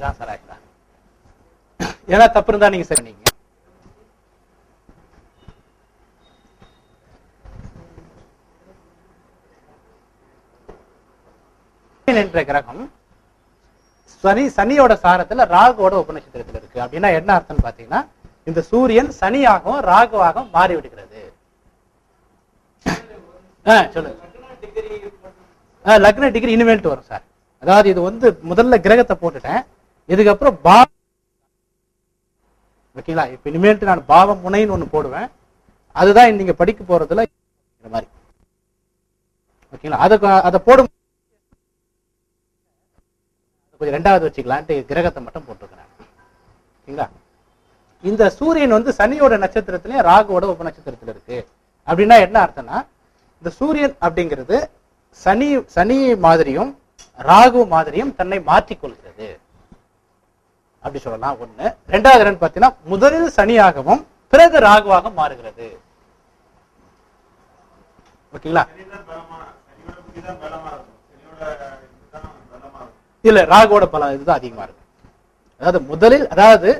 இதுதான் சார் ஆக்சுவலா ஏன்னா தப்பு இருந்தா நீங்க சரி நீங்க என்ற கிரகம் சனி சனியோட சாரத்துல ராகுவோட உபநட்சத்திரத்துல இருக்கு. அப்படின்னா என்ன அர்த்தம் பாத்தீங்கன்னா இந்த சூரியன் சனியாகவும் ராகுவாகவும் மாறி விடுகிறது சொல்லுங்க. லக்ன டிகிரி இனிமேல்ட்டு வரும் சார். அதாவது இது வந்து முதல்ல கிரகத்தை போட்டுட்டேன். இதுக்கப்புறம் பாவம் ஓகேங்களா? இப்ப இனிமேல்ட்டு நான் பாவ முனைன்னு ஒண்ணு போடுவேன். அதுதான் நீங்க படிக்க போறதுல மாதிரி. ஓகேங்களா? அதை அதை போடும் கொஞ்சம் ரெண்டாவது வச்சுக்கலான்ட்டு கிரகத்தை மட்டும் போட்டிருக்கிறேன். ஓகேங்களா? இந்த சூரியன் வந்து சனியோட நட்சத்திரத்திலையும் ராகுவோட உப நட்சத்திரத்துல இருக்கு. அப்படின்னா என்ன அர்த்தம்னா இந்த சூரியன் அப்படிங்கிறது சனி சனி மாதிரியும் ராகு மாதிரியும் தன்னை மாற்றிக்கொள்கிறது. அப்படி சொல்லலாம். ஒண்ணு. ரெண்டாவது என்னன்னு பார்த்தீங்கன்னா முதலில் சனியாகவும் பிறகு ராகுவாக மாறுகிறது. ஓகேங்களா? இல்ல ராகுவோட பலம் இதுதான் அதிகமா இருக்கு. அதாவது முதலில் அதாவது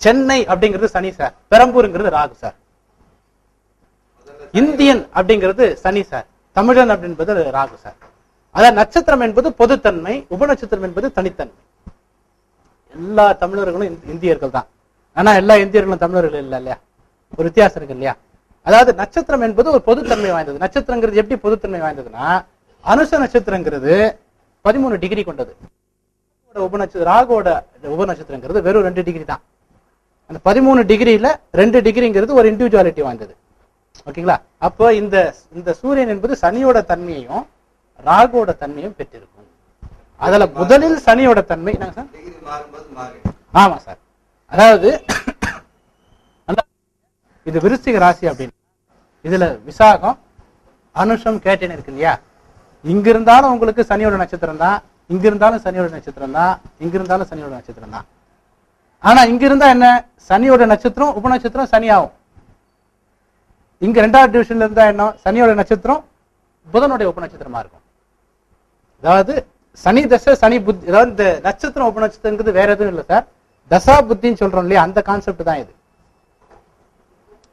சென்னை அப்படிங்கிறது சனி சார் பெரம்பூருங்கிறது ராகு சார் இந்தியன் அப்படிங்கிறது சனி சார் தமிழன் அப்படின்றது ராகு சார் அதாவது நட்சத்திரம் என்பது பொதுத்தன்மை உபநட்சத்திரம் என்பது தனித்தன்மை. எல்லா தமிழர்களும் இந்தியர்கள் தான். ஆனா எல்லா இந்தியர்களும் தமிழர்கள் இல்ல இல்லையா? ஒரு வித்தியாசம் இருக்கு இல்லையா? அதாவது நட்சத்திரம் என்பது ஒரு பொதுத்தன்மை வாய்ந்தது. நட்சத்திரங்கிறது எப்படி பொதுத்தன்மை வாய்ந்ததுன்னா அனுச நட்சத்திரங்கிறது பதிமூணு டிகிரி கொண்டது. உபநட்சத்திரம் ராகோட உபநட்சத்திரங்கிறது வெறும் ரெண்டு டிகிரி தான். அந்த பதிமூணு டிகிரியில ரெண்டு டிகிரிங்கிறது ஒரு இண்டிவிஜுவாலிட்டி வாய்ந்தது. ஓகேங்களா? அப்போ இந்த இந்த சூரியன் என்பது சனியோட தன்மையையும் ராகுவோட தன்மையும் பெற்றிருக்கும். அதுல முதலில் சனியோட தன்மை சார்? ஆமா சார். அதாவது இது விருச்சிக ராசி அப்படின்னு. இதுல விசாகம் அனுஷம் கேட்டேன் இருக்கு இல்லையா? இங்க இருந்தாலும் உங்களுக்கு சனியோட நட்சத்திரம் தான். இங்க இருந்தாலும் சனியோட நட்சத்திரம் தான். இங்க இருந்தாலும் சனியோட நட்சத்திரம் தான். ஆனா இங்க இருந்தா என்ன? சனியோட நட்சத்திரம் உபநட்சத்திரம் சனியாகும். இங்க ரெண்டாவது டிவிஷன்ல இருந்தா என்ன? சனியோட நட்சத்திரம் புதனுடைய உபநட்சத்திரமா இருக்கும். அதாவது சனி தசை சனி புத்தி அதாவது இந்த நட்சத்திரம் உபநட்சத்திரங்கிறது வேற எதுவும் இல்லை சார். தசா புத்தின்னு சொல்றோம் இல்லையா அந்த கான்செப்ட் தான் இது.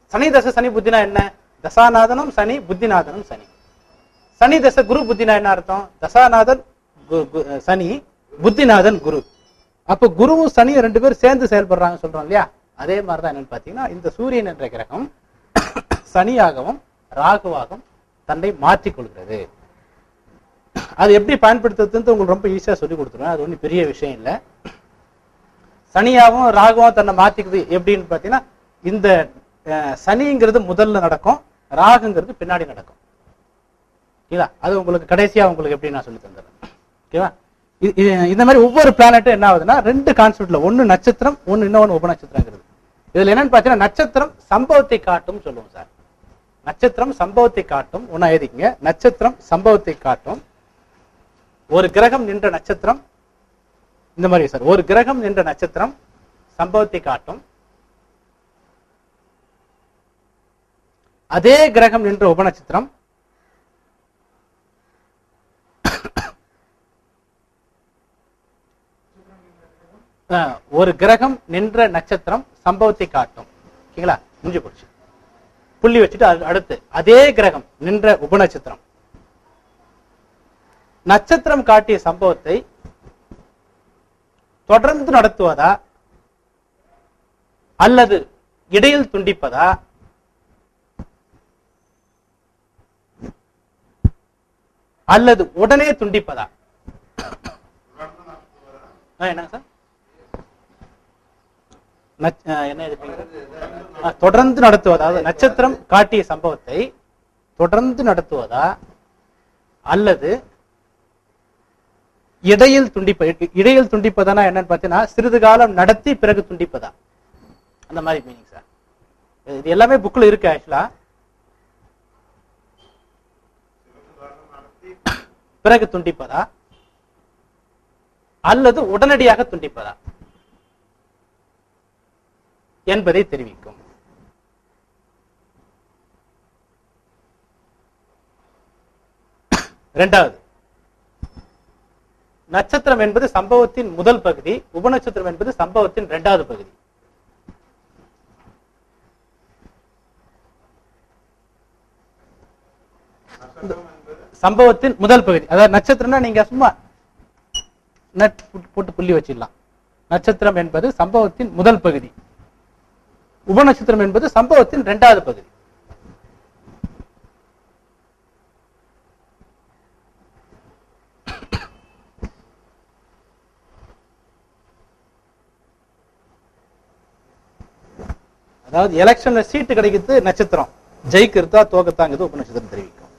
சனி தசை சனி புத்தினா என்ன? தசாநாதனும் சனி புத்திநாதனும் சனி. சனி தசை குரு புத்தினா என்ன அர்த்தம்? தசாநாதன் கு- கு- சனி புத்திநாதன் குரு. அப்ப குருவும் சனியும் ரெண்டு பேரும் சேர்ந்து செயல்படுறாங்க சொல்றோம் இல்லையா? அதே மாதிரிதான் என்னன்னு பாத்தீங்கன்னா இந்த சூரியன் என்ற கிரகம் சனியாகவும் ராகுவாகவும் தன்னை மாற்றிக் கொள்கிறது அது எப்படி பயன்படுத்துறதுன்னு உங்களுக்கு ரொம்ப ஈஸியா சொல்லி கொடுத்துருவேன். அது ஒன்றும் பெரிய விஷயம் இல்லை. சனியாவும் ராகுவும் தன்னை மாத்திக்குது எப்படின்னு பார்த்தீங்கன்னா இந்த சனிங்கிறது முதல்ல நடக்கும் ராகுங்கிறது பின்னாடி நடக்கும். ஓகேவா? அது உங்களுக்கு கடைசியா உங்களுக்கு எப்படி நான் சொல்லி தந்துடுறேன். ஓகேவா? இது- இந்த மாதிரி ஒவ்வொரு பிளானட்டும் என்ன ஆகுதுன்னா ரெண்டு கான்செப்ட்ல ஒன்னு நட்சத்திரம் ஒன்னு இன்னொன்னு உபநட்சத்திரங்கிறது. இதுல என்னன்னு பார்த்தீங்கன்னா நட்சத்திரம் சம்பவத்தை காட்டும் சொல்லுவோம் சார். நட்சத்திரம் சம்பவத்தை காட்டும் ஒன்றா எழுதிக்கங்க. நட்சத்திரம் சம்பவத்தை காட்டும் ஒரு கிரகம் நின்ற நட்சத்திரம் இந்த மாதிரி சார் ஒரு கிரகம் நின்ற நட்சத்திரம் சம்பவத்தை காட்டும். அதே கிரகம் நின்ற உபநட்சத்திரம் ஒரு கிரகம் நின்ற நட்சத்திரம் சம்பவத்தை காட்டும். ஓகேங்களா? முடிஞ்சு போச்சு. புள்ளி வச்சுட்டு அடுத்து அதே கிரகம் நின்ற உபநட்சத்திரம். நட்சத்திரம் காட்டிய சம்பவத்தை தொடர்ந்து நடத்துவதா? அல்லது இடையில் துண்டிப்பதா? அல்லது உடனே துண்டிப்பதா? ஆ, என்னங்க சார்? என்ன தொடர்ந்து நடத்துவதா? நட்சத்திரம் காட்டிய சம்பவத்தை தொடர்ந்து நடத்துவதா? அல்லது இடையில் துண்டிப்ப இடையில் துண்டிப்பதானா என்னன்னு பார்த்தீங்கன்னா சிறிது காலம் நடத்தி பிறகு துண்டிப்பதா? அந்த மாதிரி மீனிங் சார் இது எல்லாமே புக்ல இருக்கு ஆக்சுவலா பிறகு துண்டிப்பதா? அல்லது உடனடியாக துண்டிப்பதா? என்பதை தெரிவிக்கும். இரண்டாவது நட்சத்திரம் என்பது சம்பவத்தின் முதல் பகுதி உபநட்சத்திரம் என்பது சம்பவத்தின் இரண்டாவது பகுதி. சம்பவத்தின் முதல் பகுதி. அதாவது நட்சத்திரம்னா நீங்க சும்மா நட் போட்டு புள்ளி வச்சிடலாம். நட்சத்திரம் என்பது சம்பவத்தின் முதல் பகுதி. உபநட்சத்திரம் என்பது சம்பவத்தின் இரண்டாவது பகுதி. அதாவது எலெக்ஷன்ல சீட்டு கிடைக்கிறது நட்சத்திரம். ஜெயிக்கிறதா தோக்கத்தாங்கிறது உபநட்சத்திரம் தெரிவிக்கும்.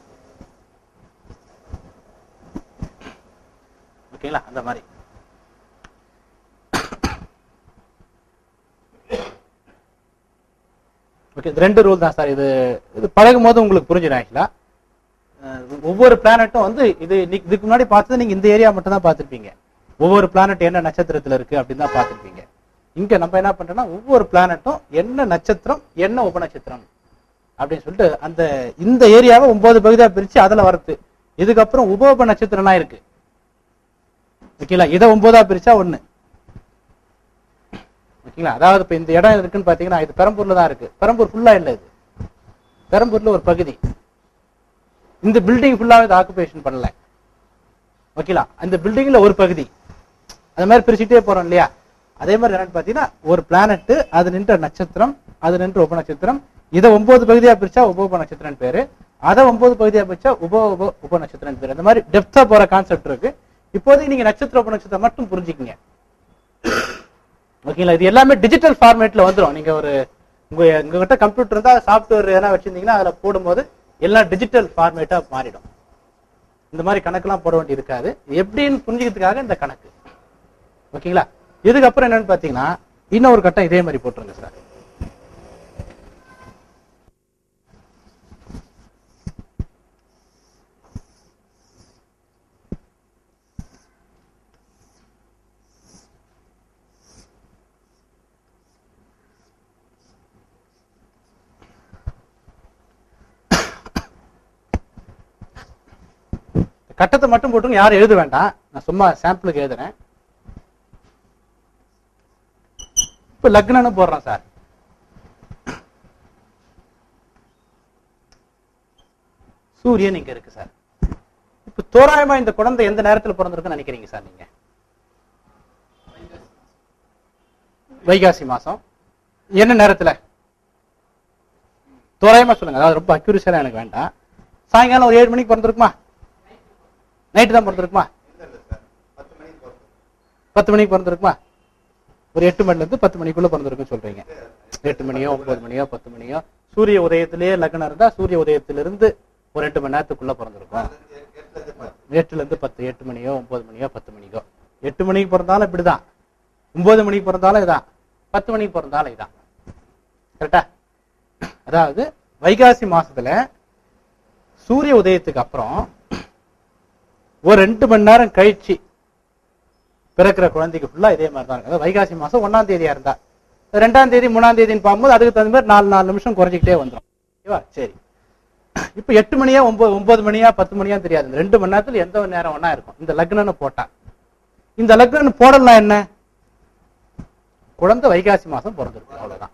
ஓகேங்களா? அந்த மாதிரி. ஓகே இது ரெண்டு ரூல் தான் சார். இது இது பழகும் போது உங்களுக்கு புரிஞ்சிடும் ஆக்சுவலா. ஒவ்வொரு பிளானட்டும் வந்து இது இதுக்கு முன்னாடி பார்த்தது நீங்க இந்த ஏரியா மட்டும் தான் பார்த்துருப்பீங்க. ஒவ்வொரு பிளானட் என்ன நட்சத்திரத்துல இருக்கு அப்படின்னு தான் பார்த்துருப்பீங்க. இங்க நம்ம என்ன பண்றோம்னா ஒவ்வொரு பிளானட்டும் என்ன நட்சத்திரம் என்ன உபநட்சத்திரம் அப்படின்னு சொல்லிட்டு அந்த இந்த ஏரியாவை ஒன்பது பகுதியா பிரிச்சு அதுல வரது இதுக்கப்புறம் உப உப நட்சத்திரம்லாம் இருக்கு. ஓகேங்களா இதை ஒன்பதா பிரிச்சா ஒண்ணு. ஓகேங்களா அதாவது இப்ப இந்த இடம் இருக்குன்னு பாத்தீங்கன்னா இது பெரம்பூர்ல தான் இருக்கு. பெரம்பூர் ஃபுல்லா இல்ல இது. பெரம்பூர்ல ஒரு பகுதி. இந்த பில்டிங் ஃபுல்லாவே இது ஆக்குபேஷன் பண்ணல. ஓகேங்களா அந்த பில்டிங்ல ஒரு பகுதி. அது மாதிரி பிரிச்சுட்டே போறோம் இல்லையா? அதே மாதிரி என்னன்னு பாத்தீங்கன்னா ஒரு பிளானட் அது நின்ற நட்சத்திரம் அது நின்ற உப நட்சத்திரம் இதை ஒன்பது பகுதியா பிரிச்சா உப உப நட்சத்திரம் பேரு. அதை ஒன்பது பகுதியா பிரிச்சா உப உப உப நட்சத்திரம் பேரு. அந்த மாதிரி டெப்தா போற கான்செப்ட் இருக்கு. இப்போதைக்கு நீங்க நட்சத்திர உப நட்சத்திரம் மட்டும் புரிஞ்சுக்கிங்க. ஓகேங்களா இது எல்லாமே டிஜிட்டல் ஃபார்மேட்ல வந்துடும் நீங்க ஒரு உங்க உங்ககிட்ட கம்ப்யூட்டர் இருந்தா சாஃப்ட்வேர் எதனா வச்சிருந்தீங்கன்னா அதுல போடும்போது எல்லாம் டிஜிட்டல் ஃபார்மேட்டா மாறிடும். இந்த மாதிரி கணக்கெல்லாம் போட வேண்டி இருக்காது. எப்படின்னு புரிஞ்சுக்கிறதுக்காக இந்த கணக்கு. ஓகேங்களா இதுக்கப்புறம் என்னன்னு பாத்தீங்கன்னா இன்னொரு கட்டம் இதே மாதிரி போட்டுருங்க சார். கட்டத்தை மட்டும் போட்டுங்க யாரும் எழுத வேண்டாம். நான் சும்மா சாம்பிளுக்கு எழுதுறேன். இப்ப லக்னம்னு போடுறோம் சார். சூரியன் இங்க இருக்கு சார். இப்ப தோராயமா இந்த குழந்தை எந்த நேரத்தில் பிறந்திருக்குன்னு நினைக்கிறீங்க சார் நீங்க? வைகாசி மாசம். என்ன நேரத்துல? தோராயமா சொல்லுங்க. அதாவது ரொம்ப அக்யூரிசியலா எனக்கு வேண்டாம். சாயங்காலம் ஒரு ஏழு மணிக்கு பிறந்திருக்குமா? நைட்டு தான் பிறந்திருக்குமா? பத்து மணிக்கு பிறந்திருக்குமா? ஒரு எட்டு மணில இருந்து பத்து மணிக்குள்ள பிறந்திருக்குன்னு சொல்றீங்க. எட்டு மணியோ ஒன்பது மணியோ பத்து மணியோ சூரிய உதயத்திலேயே லக்னம் இருந்தா சூரிய உதயத்திலிருந்து ஒரு எட்டு மணி நேரத்துக்குள்ள பிறந்திருக்கும். எட்டுல இருந்து பத்து. எட்டுல இருந்து பத்து எட்டு மணியோ ஒன்பது மணியோ பத்து மணிக்கோ. எட்டு மணிக்கு பிறந்தாலும் இப்படிதான். ஒன்பது மணிக்கு பிறந்தாலும் இதான். பத்து மணிக்கு பிறந்தாலும் இதான். கரெக்டா அதாவது வைகாசி மாசத்துல சூரிய உதயத்துக்கு அப்புறம் ஒரு ரெண்டு மணி நேரம் கழிச்சு பிறக்கிற குழந்தைக்கு ஃபுல்லாக இதே மாதிரி தான் இருக்கும் அதாவது வைகாசி மாதம் ஒன்றாம் தேதியாக இருந்தால் ரெண்டாம் தேதி மூணாம் தேதின்னு பார்க்கும்போது அதுக்கு தகுந்த மாதிரி நாலு நாலு நிமிஷம் குறைஞ்சிக்கிட்டே வந்துடும் ஓகேவா? சரி. இப்போ எட்டு மணியா ஒன்பது ஒன்பது மணியா பத்து மணியா தெரியாது. ரெண்டு மணி நேரத்தில் எந்த ஒரு நேரம் ஒன்றா இருக்கும். இந்த லக்னம்னு போட்டா. இந்த லக்னம்னு போடலாம் என்ன? குழந்தை வைகாசி மாதம் பிறந்திருக்கும். அவ்வளோதான்